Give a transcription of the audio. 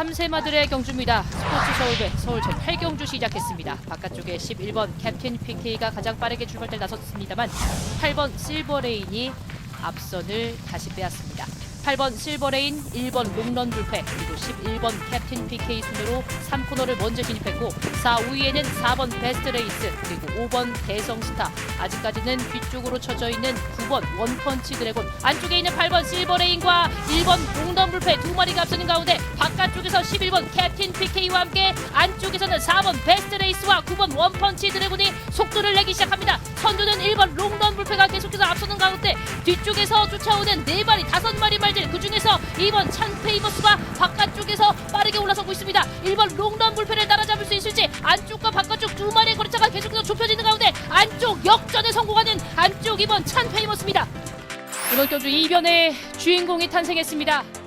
3세마들의 경주입니다. 스포츠 서울배 서울 제8경주 시작했습니다. 바깥쪽에 11번 캡틴 PK가 가장 빠르게 출발대 나섰습니다만 8번 실버레인이 앞선을 다시 빼앗습니다. 8번 실버레인, 1번 롱런 불패, 그리고 11번 캡틴 PK 순으로 3코너를 먼저 진입했고 4, 5위에는 4번 베스트 레이스, 그리고 5번 대성스타, 아직까지는 뒤쪽으로 쳐져 있는 9번 원펀치 드래곤, 안쪽에 있는 8번 실버레인과 1번 롱런 불패 두 마리가 앞서는 가운데 바깥쪽에서 11번 캡틴 PK와 함께 안쪽에서는 4번 베스트 레이스와 9번 원펀치 드래곤이 속도를 내기 시작합니다. 선두는 1번 롱런 불패가 앞서는 가운데 뒤쪽에서 쫓아오는 4마리, 5마리 말들 그 중에서 2번 찬페이머스가 바깥쪽에서 빠르게 올라서고 있습니다. 1번 롱런 불패를 따라잡을 수 있을지 안쪽과 바깥쪽 두 마리의 거리차가 계속해서 좁혀지는 가운데 안쪽 역전에 성공하는 안쪽 2번 찬페이머스입니다. 이번 경주 이변의 주인공이 탄생했습니다.